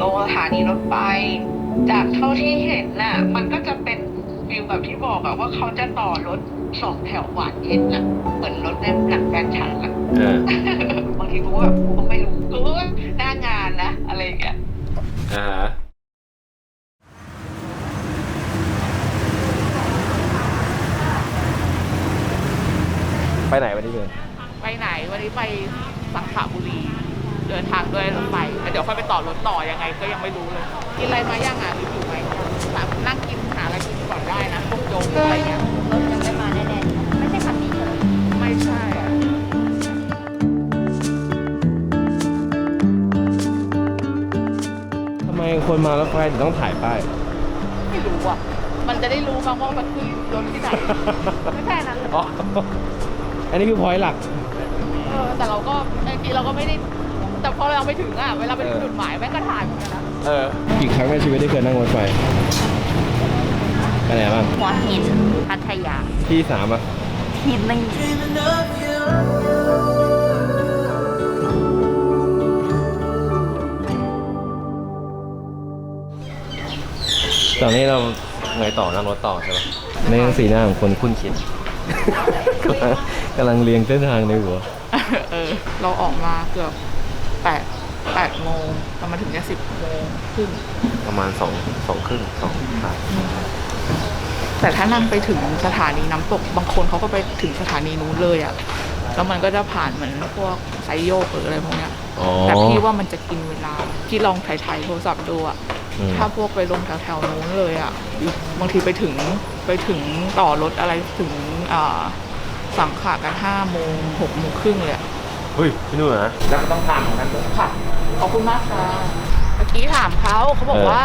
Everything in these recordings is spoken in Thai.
ลงสถานีรถไฟจากเท่าที่เห็นน่ะ มันก็จะเป็นฟิลแบบที่บอกอะว่าเขาจะต่อรถสองแถวหวานเย็นอะเหมือนรถในหนังแฟนฉันอะเออบางทีกูก็แบบกูก็ไม่รู้กูก็หน้างานนะ อะไรอย่างเงี้ยอ่า ไปไหนวันนี้เพื่อนไปไหนวันนี้ไปสังขบุรี เดินทางด้วยรถไฟแต่เดี๋ยวค่อยไปต่อรถต่อยังไงก็ยังไม่รู้เลย กินอะไรมาย่างอะหรืออยู่ไหมแบบนั่งกินหาอะไรกินก่อนได้นะพวกโจ๊กอะไรเงี้ยรถยังไม่มาแน่ๆไม่ใช่คันนี้เลยไม่ใช่อะทำไมคนมารถไฟถึงต้องถ่ายป้ายไม่รู้อะมันจะได้รู้บ้างว่ามันขึ้นรถที่ไหนไม่แค่นั้นเลยอ๋อ อันนี้คือพอยต์หลัก เออแต่เราก็บางทีเราก็ไม่ได้ แต่พอเราไปถึงอะ เวลาไปถึงจุดหมายแม่งก็ถ่ายเหมือนกันนะเออกี่ครั้งในชีวิตที่เคยนั่งรถไฟไปไหนบ้างหัวหินพัทยาที่สามอะ หินหนึ่งตอนนี้เราไงต่อนั่งรถต่อใช่ปะในสีหน้าของคนคุ้นคิด กำลังกำลังเรียงเส้นทางในหัว เออ เราออกมาเกือบแปดแปดโมงเรามาถึงเนี่ยสิบโมงครึ่งประมาณสองสองครึ่งสองสามแต่ถ้านั่งไปถึงสถานีน้ำตกบางคนเขาก็ไปถึงสถานีนู้นเลยอะ่ะ แล้วมันก็จะผ่านเหมือนพวกไซโยกหรืออะไรพวกเนี้ยอ๋อ แต่พี่ว่ามันจะกินเวลาพี่ลองถ่ายถ่ายโทรศัพท์ดูอะอืมถ้าพวกไปลงแถวๆนู้นเลยอะ่ะบางทีไปถึงไปถึงต่อรถอะไรถึงอ่าสังขะกันห้าโมงหกโมงครึ่งเลยอะเฮ้ยพี่นุ่นนะแล้วก็ต้องตามของนั้นด้วยค่ะขอบคุณมากค่ะเมื่อกี้ถามเขาเขาบอกเออว่า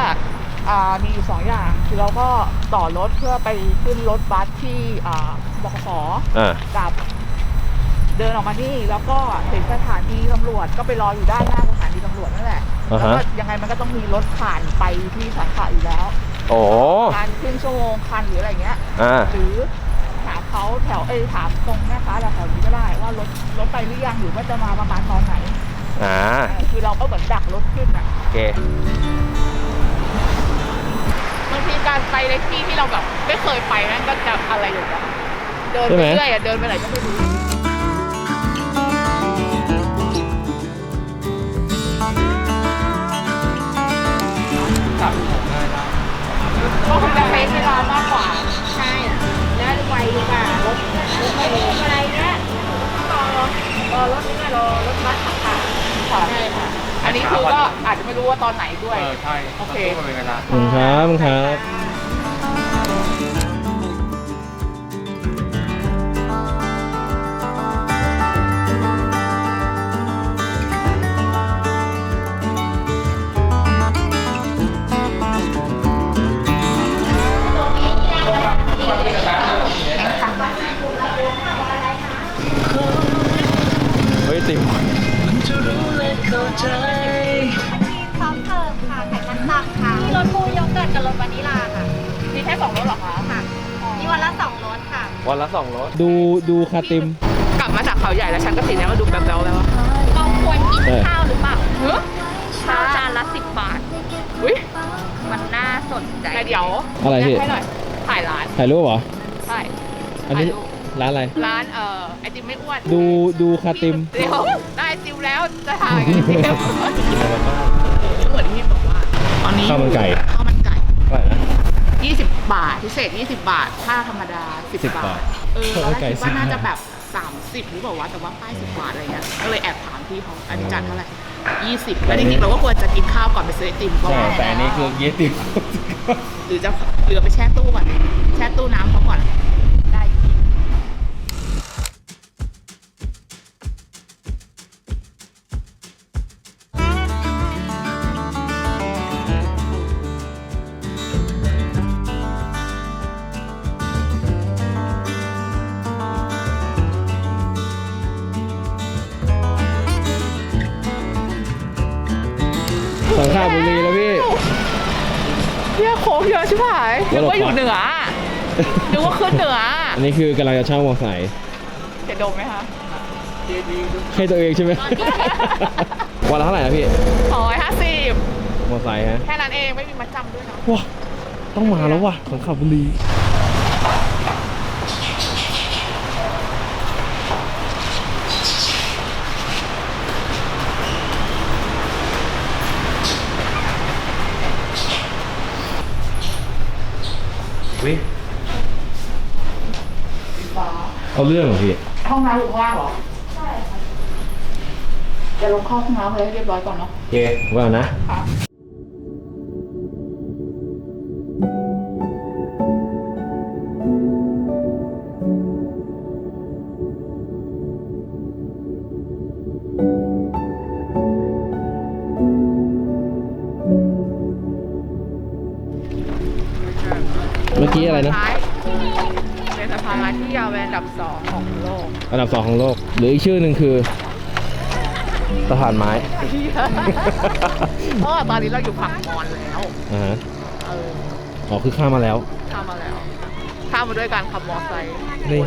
อ่ามีอยู่สองอย่างคือเราก็ต่อรถเพื่อไปขึ้นรถบัสที่อ่าบขสอ่ากับ เดินออกมานี่แล้วก็ถึงสถานีตำรวจก็ไปรออยู่ด้านหน้าสถานีตำรวจนั่นแหละอ่าแล้วฮะ ก็ยังไงมันก็ต้องมีรถผ่านไปที่สาขาอยู่แล้วโอ้การครึ่งชั่วโมงคันหรืออะไรเงี้ย อ่า หรือถามเขาแถวเอ้ยถามตรงแม่ค้าแถวนี้ก็ได้ว่ารถรถไปหรือยังหรือว่าจะมาประมาณตอนไหนอ่า เออคือเราก็เหมือนดักรถขึ้นอะโอเค บางทีการไปในที่ที่เราแบบไม่เคยไปนั่นก็จะอะไรอยู่แบบเดินใช่ไปไหม เรื่อยอะเดินไปไหนก็ไม่รู้ แล้วไวกว่ารถรถไม่รู้อะไรเนี่ยรอรอรถนี่ไงรอรถบัสขับผ่านค่ะใช่ค่ะอันนี้คือก็อาจจะไม่รู้ว่าตอนไหนด้วย เออใช่โอเคมันเป็นเวลา ขอบคุณครับขอบคุณครับเฟค่ะไข่มันตับค่ะมีรสฟูโยเกิร์ตกับรสวานิลาค่ะ มีแค่สองรถเหรอคะค่ะ มีวันละสองรสค่ะ วันละสองรถดูดูคาติม กลับมาจากเขาใหญ่แล้วฉันก็สีนี้มาดูแป๊บๆแล้วอะเราควรกินเออข้าวหรือเปล่าเฮ้ยข้าวจานละสิบบาท อุ้ยมันน่าสนใจแต่เดี๋ยวอะไรพี่ ให้หน่อยถ่ายร้านถ่ายรูปเหรอใช่อันนี้ ถ่ายรูป ร้านอะไร ร้านเอ่อไอติมไม่อ้วนดูดูคาติม เดี๋ยวได้ติมแล้วจะถ่ายไอติมเหมือนที่บอกว่า ตอนนี้ข้าวมันไก่ ข้าวมันไก่เท่าไหร่นะ 20 บาท พิเศษ 20 บาทถ้าธรรมดา 10 10บาบาททเออข้าวตอนมันแรไก่กคิดว่า10น่าจะแบบ 30 หรือเปล่าวะแต่ว่าป้าย 10 บาทอะไรเงี้ยก็เลยแอบถามพี่เขาอันนี้จานเท่าไหร่ 20 แล้วจริงๆเราก็ควรจะกินข้าวก่อนไปซื้อไอติมก็ใช่ว่าแต่อันนี้คือยี่สิบ หรือจะเหลือไปแช่ตู้ก่อน แช่ตู้น้ำเขาก่อน งเยอะชิบหายนึกว่าอยู่เหนืออะนึกว่าขึ้นเหนืออะอันนี้คือกำลังจะเช่ามอไซค์จะดมไหมคะให้ตัวเองใช่ไหมวันละเท่าไหร่นะพี่ร้อยห้าสิบมอไซค์ฮะ แค่นั้นเองไม่มีมัดจำด้วยเนาะว้าต้องมาแล้วว่ะสังขบุรีวิ เอาเรื่องเหรอพี่ห้องน้ำอยู่ข้างล่างเหรอ ใช่ค่ะ จะลงเข้าห้องน้ำเลยให้เรียบร้อยก่อนเนาะ โอเคว่านะเดับสองของโลก อันดับสองของโลก หรืออีกชื่อหนึ่งคือสะพานไม้ เพราะว่าตอนนี้เราอยู่ฝั่งมอญแล้วอ่าฮะเอออ๋อคือข้ามมาแล้วข้ามมาแล้วข้ามมาด้วยการขับมอไซค์นี่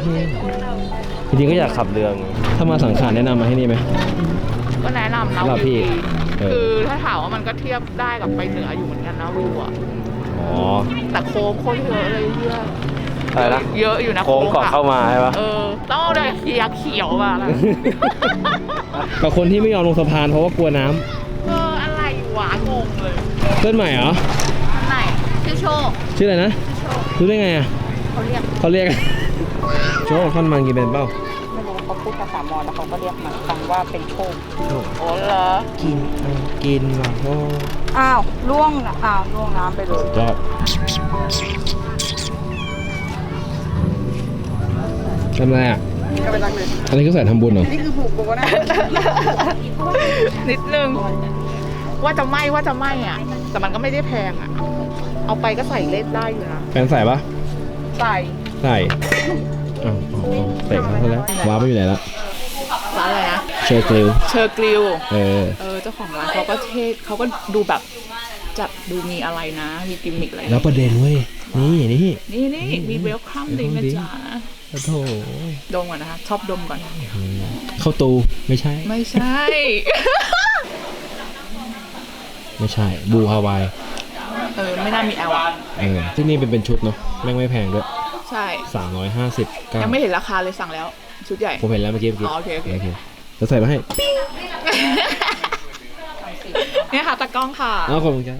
จริงๆก็อยากขับเรือไงถ้ามาสังขารแนะนำมาให้นี่ไหม ก็แนะนำนะสำหรับวิวพี่ดีเออ คือถ้าถามว่ามันก็เทียบได้กับไปเหนืออยู่เหมือนกันนะวิวอะอ๋อ แต่โค้งโคตรเยอะเลยเยอะ อะไรนะเยอะอยู่นะโค้งก่อนะเข้ามาใช่ปะเออต้องเอาเลยเขียวเขียวมาแล้วกับคนที่ไม่ยอมลงสะพานเพราะว่ากลัวน้ำเอออะไรวะงงเลยเพื่อนใหม่เหรออันไหนชื่อโชคชื่ออะไรนะชื่อโชครู้ได้ไงอะเขาเรียกเขาเรียก โชว์ท่อนมังกีเป็นเปล่าไม่รู้เขาพูดภาษามอญแล้วเขาก็เรียกมันฟังว่าเป็นโชคโอ้เหรอกินกินว่ะโอ้อ้าวล่วงน่ะอ้าวล่วงน้ำไปเลยจอบ ทำอะไรอะก็ไปรักเลยอันนี้ก็ใส่ทำบุญเหรอ นี่คือผูกโบนะ นิดนึง ว่าจะไหม่ว่าจะไหม่อะ แต่มันก็ไม่ได้แพงอะ เอาไปก็ใส่เล่นได้อยู่นะ แฟนใส่ปะใส่ใส่อ้าวอ๋อเตะเขาแล้วว้าไปอยู่ไหนละร้านอะไรนะ เชอร์กลิวเชอร์กริลเออ เออเจ้าของร้านเขาก็เทศเขาก็ดูแบบจัดดูมีอะไรนะ มีกิมมิกอะไรแล้วประเด็นเว้ย นี่นี่นี่นี่มีเวลคัมดิงนะจ๊ะ โอ้โถดมก่อนนะคะชอบดมก่อน เข้าตูไม่ใช่ ไม่ใช่ ไม่ใช่ บูฮาวาย เออ ไม่น่ามีแอลอะเออ ที่นี่เป็นเป็นชุดเนาะแม่งไม่แพงด้วย ใช่ สามร้อยห้าสิบเก้ายังไม่เห็นราคาเลยสั่งแล้ว ชุดใหญ่ ผมเห็นแล้วเมื่อกี้เมื่อกี้อ๋อโอเคโอเค จะใส่มาให้เนี่ยค่ะตากล้องค่ะ เอาขอบคุณครับ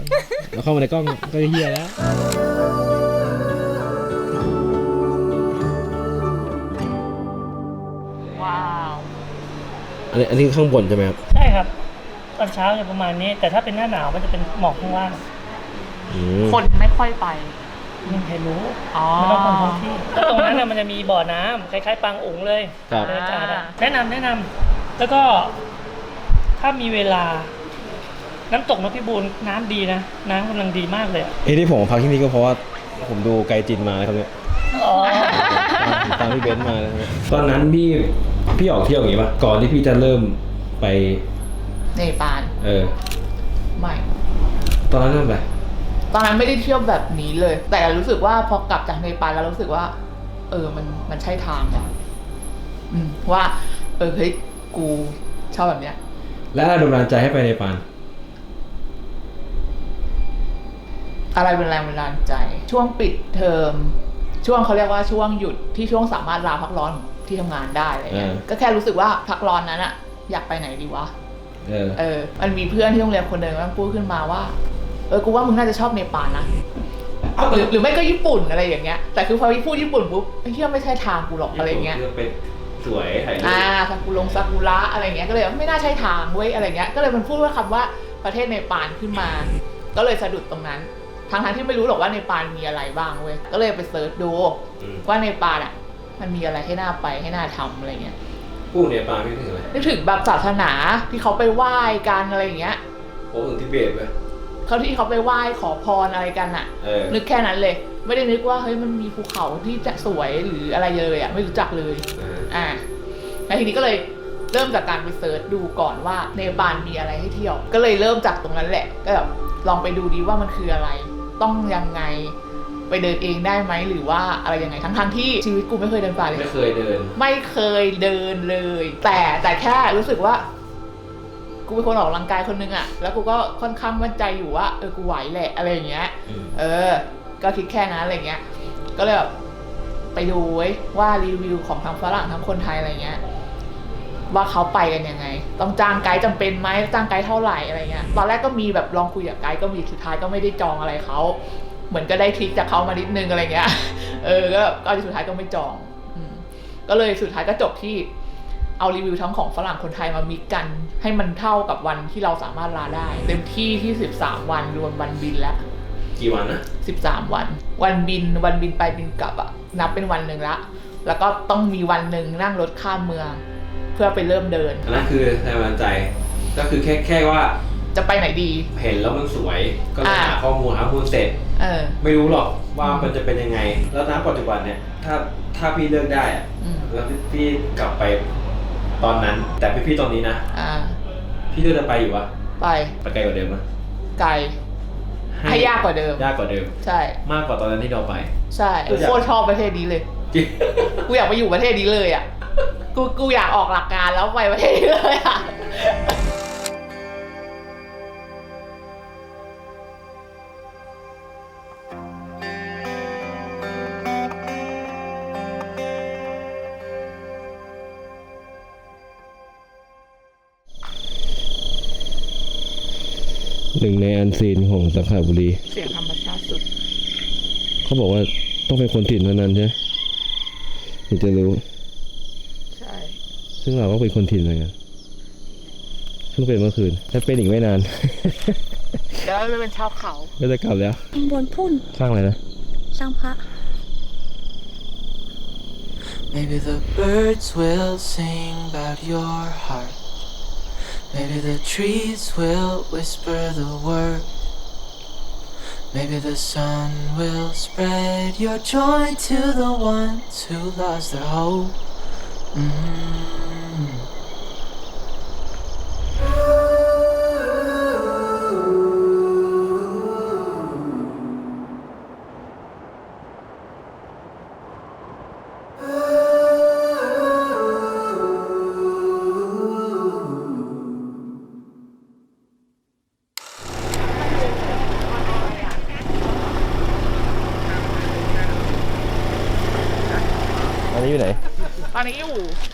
แล้วเข้ามาในกล้องก็เฮียแล้วว้ อันนี้อันนี้ข้างบนใช่ไหมครับ ใช่ครับ ตอนเช้าจะประมาณนี้ แต่ถ้าเป็นหน้าหนาวมันจะเป็นหมอกข้างล่างอืมคนไม่ค่อยไป ไม่เคยรู้อ๋อ ไม่ต้องคนท้องที่แล้วตรงนั้นน่ะมันจะมีบ่อน้ำคล้ายๆปางอุ๋งเลย ครับบรรยากาศอะอ่าแนะนำแนะนำแล้วก็ถ้ามีเวลา น้ำตกนกพิบูลน้ำดีนะ น้ำกำลังดีมากเลยอะเอ้ที่ผมพักที่นี่ก็เพราะว่าผมดูไกจินมานะครับเนี่ยอ๋อตามพี่เบนซ์มานะครับตอนนั้นพี่ พี่ออกเที่ยวอย่างงี้ป่ะก่อนที่พี่จะเริ่มไป เนปาลเออ ไม่ ตอนนั้นเริ่มไปตอนนั้นไม่ได้เที่ยวแบบนี้เลย แต่รู้สึกว่าพอกลับจากเนปาลแล้วรู้สึกว่า เออ มันมันใช่ทางว่ะอืมว่า เออเฮ้ยกูชอบแบบเนี้ย และอะไรโดนบันดาลใจให้ไปในปาน อะไรเป็นแรงบันดาลใจ ช่วงปิดเทอมช่วงเขาเรียกว่าช่วงหยุดที่ช่วงสามารถลาพักร้อน ที่ทำงานได้อะไรเงี้ย เออ ก็แค่รู้สึกว่าพักร้อนนั้นอะอยากไปไหนดีวะ เออ เออ มันมีเพื่อนที่โรงเรียนคนหนึ่งมันพูดขึ้นมาว่า เออ กูว่ามึงน่าจะชอบเนปาลนะ หรือหรือไม่ก็ญี่ปุ่นอะไรอย่างเงี้ย แต่คือพอพูดญี่ปุ่นปุ๊บไอ้เหี้ยไม่ใช่ทางกูหรอกอะไรเงี้ย เป็นสวยถ่ายรูปอ่าซากุรงซากุระอะไรเงี้ย ก็เลยไม่น่าใช่ทางเว้ยอะไรเงี้ย ก็เลยมันพูดว่าคำว่าประเทศเนปาลขึ้นมา ก็เลยสะดุดตรงนั้นทั้งทั้งๆที่ไม่รู้หรอกว่าเนปาลมีอะไรบ้างเว้ย ก็เลยไปเซิร์ชดู อืมว่าเนปาลอะ มันมีอะไรให้น่าไปให้น่าทำอะไรเงี้ยกู้ในปานพี่ถึงอะไรนึกถึงแบบศาสนาที่เขาไปไหว้กันอะไรอย่างเงี้ยโอ้ถึงทิเบตเลยเขาที่เขาไปไหว้ขอพรอะไรกันอะเออนึกแค่นั้นเลย ไม่ได้นึกว่าเฮ้ยมันมีภูเขาที่จะสวยหรืออะไรเลยอะไม่รู้จักเลยเอออ่าแล้วทีนี้ก็เลยเริ่มจากการไปเซิร์ชดูก่อนว่าเนปาลมีอะไรให้เที่ยว ก็เลยเริ่มจากตรงนั้นแหละ ก็แบบลองไปดูดีว่ามันคืออะไร ต้องยังไง ไปเดินเองได้ไหมหรือว่าอะไรยังไงทั้งทงๆที่ชีวิตกูไม่เคยเดินป่าเลย ไม่เคยเดิน ไม่เคยเดินเลย แต่แต่แค่รู้สึกว่า กูเป็นคนออกกำลังกายคนนึงอะแล้วกูก็ค่อนข้างมั่นใจอยู่ว่าเออกูไหวแหละอะไรอย่างเงี้ย อืม เออ ก็คิดแค่นั้นอะไรเงี้ย ก็เลยแบบไปดูเว้ยว่ารีวิวของทั้งฝรั่งทั้งคนไทยอะไรเงี้ย ว่าเขาไปกันยังไง ต้องจ้างไกด์จำเป็นไหมจ้างไกด์เท่าไหร่อะไรเงี้ย ตอนแรกก็มีแบบลองคุยกับไกด์ก็มีสุดท้ายก็ไม่ได้จองอะไรเขา เหมือนก็ได้ทริคจากเขามานิดนึงอะไรเงี้ย เออ ก็ก็สุดท้ายก็ไม่จองอืมก็เลยสุดท้ายก็จบที่เอารีวิวทั้งของฝรั่งคนไทยมามิกกัน ให้มันเท่ากับวันที่เราสามารถลาได้ เต็มที่ที่ 13 วันรวมวันบินแล้วกี่วันนะ13 วัน วันบินวันบินไปบินกลับอะนับเป็นวันหนึ่งละ แล้วก็ต้องมีวันหนึ่งนั่งรถข้ามเมือง เพื่อไปเริ่มเดินอันนั้นคือแรงบันดาลใจก็คือแค่แค่ว่าจะไปไหนดี เห็นแล้วมันสวยก็เลยอ่าหาข้อมูลหาข้อมูลเสร็จ เออ ไม่รู้หรอกว่ามันจะเป็นยังไง แล้วณปัจจุบันเนี่ย ถ้าถ้าพี่เลือกได้อะอืม แล้วพี่พี่กลับไปตอนนั้น แต่พี่พี่ตอนนี้นะ อ่า พี่เลือกจะไปอยู่วะไปไปไกลกว่าเดิมมั้ยไกล ให้ยากกว่าเดิม ยากกว่าเดิม ใช่ มากกว่าตอนนั้นที่เราไป ใช่กูโคตรชอบประเทศนี้เลย จริง กูอยากไปอยู่ประเทศนี้เลยอะ กู กูอยากออกหลักการแล้วไปประเทศนี้เลยอะ หนึ่งในอันซีนของสังขบุรี เสียงธรรมชาติสุด เขาบอกว่าต้องเป็นคนถิ่นเท่านั้นใช่ไหมถึงจะรู้ ใช่ ซึ่งเราก็เป็นคนถิ่นเหมือนกันเพิ่งเป็นเมื่อคืนถ้าเป็นอีกไม่นานเดี๋ยวเราจะเป็นชาวเขาก็จะกลับแล้ว ข้างบนพุ่นสร้างอะไรนะ สร้างพระ Maybe the birds will sing about your heart. Maybe the trees will whisper the word. Maybe the sun will spread your joy to the ones who lost their hope. Mm.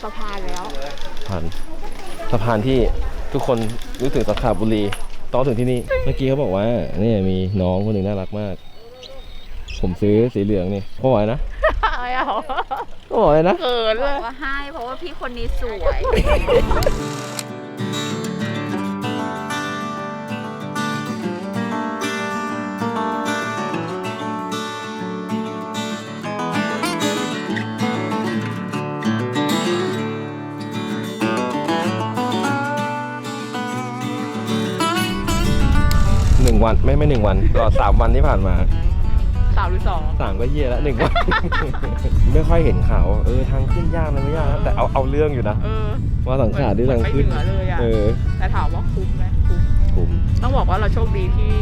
สะพานแล้วสะพานสะพานที่ทุกคนนึกถึงสังขบุรีต้องถึงที่นี่ เมื่อกี้เขาบอกว่านี่มีน้องคนหนึ่งน่ารักมาก ผมซื้อสีเหลืองนี่เขาบอกอะไรนะไม่เอาเขาบอกอะไรนะ เขินบเลอกยว่าให้เพราะว่าพี่คนนี้สวย นึ่งวันไม่ไม่หนึ่งวันตลอดสามวันที่ผ่านมาสาวหรือสองสามก็เฮียแล้วหนึ่งวัน ไม่ค่อยเห็นข่าวเออทางขึ้นยากนะไม่ยากนะแต่เอาเอาเรื่องอยู่นะเออว่าสังขารที่ทางขึ้นเหมือนไปเหนือเลยอะเออแต่ถามว่าคุ้มไหมคุ้มคุ้มต้องบอกว่าเราโชคดีที่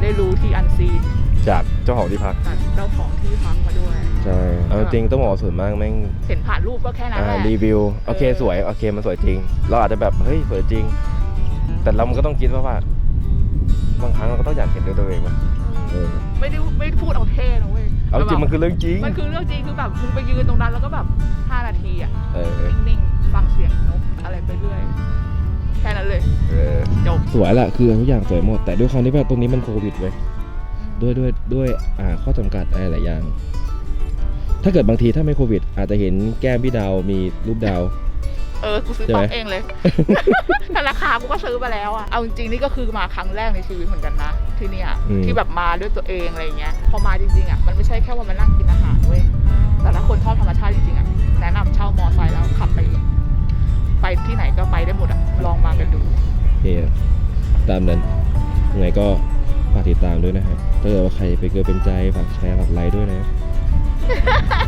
ได้รู้ที่อันซีนจากเจ้าของที่พักจากเจ้าของที่พักมาด้วยใช่เอาจริงต้องบอกว่าส่วนมากแม่งเห็นผ่านรูปก็แค่นั้นอ่าแหละรีวิวโอเคเออสวยโอเคมันสวยจริง เราอาจจะแบบเฮ้ยสวยจริง แต่เรามันก็ต้องคิดว่าว่า บางครั้งเราก็ต้องอยากเห็นด้วยตัวเองว่าเออไม่ได้ไม่ได้พูดเอาเท่นะเว้ยเอาจริงมันคือเรื่องจริง มันคือเรื่องจริงคือแบบมึงไปยืนตรงนั้นแล้วก็แบบ 5 นาทีอะเออ นิ่งๆฟังเสียงนกอะไรไปเรื่อยแค่นั้นเลยเออจบสวยแหละคือทุกอย่างสวยหมด แต่ด้วยความที่แบบตรงนี้มันโควิดเว้ยด้วยด้วยด้วยอ่าข้อจำกัดอะไรหลายอย่าง ถ้าเกิดบางทีถ้าไม่โควิด อาจจะเห็นแก้มพี่ดาวมีรูปดาว เออ กูซื้อใช่ป๊ไหอมปเองเลย แต่ราคากูก็ซื้อมาแล้วอะเอาจริงๆนี่ก็คือมาครั้งแรกในชีวิตเหมือนกันนะ ที่เนี่ย อืม ที่แบบมาด้วยตัวเองอะไรเงี้ย พอมาจริงๆอะมันไม่ใช่แค่ว่ามานั่งกินอาหารเว้ย แต่ถ้าคนชอบธรรมชาติจริงๆอะแนะนำเช่ามอไซค์แล้วขับไป ไปที่ไหนก็ไปได้หมดอะลองมากันดูโอเคตามนั้นยังไงก็ฝากติดตามด้วยนะครับถ้าเกิดว่าใครไปเกิดเป็นใจฝากแชร์ฝากไลค์ด้วยนะฝ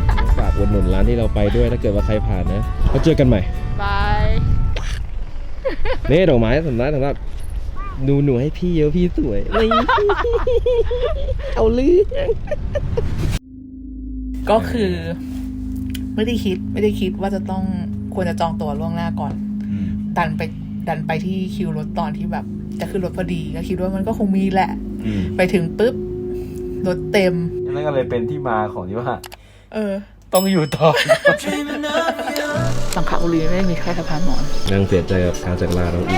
ากอุดหนุนร้านที่เราไปด้วยถ้าเกิดว่าใครผ่านนะแล้วเจอกันใหม่ บาย นี่ดอกไม้สำนักสำหรับหนูหนูให้พี่เยอะพี่สวยนี่เอาลือก็คือ ไม่ได้คิดไม่ได้คิดว่าจะต้องควรจะจองตั๋วล่วงหน้าก่อนอืมดันไปดันไปที่คิวรถตอนที่แบบ จะขึ้นรถพอดีก็คิดว่ามันก็คงมีแหละอืมไปถึงปุ๊บรถเต็ม นั่นก็เลยเป็นที่มาของที่ว่า เออ ต้องอยู่ต่อ Dreaming of you. สังขบุรีไม่ได้มีแค่สะพานหมอนนั่งเสียใจกับการจากลาน้องอี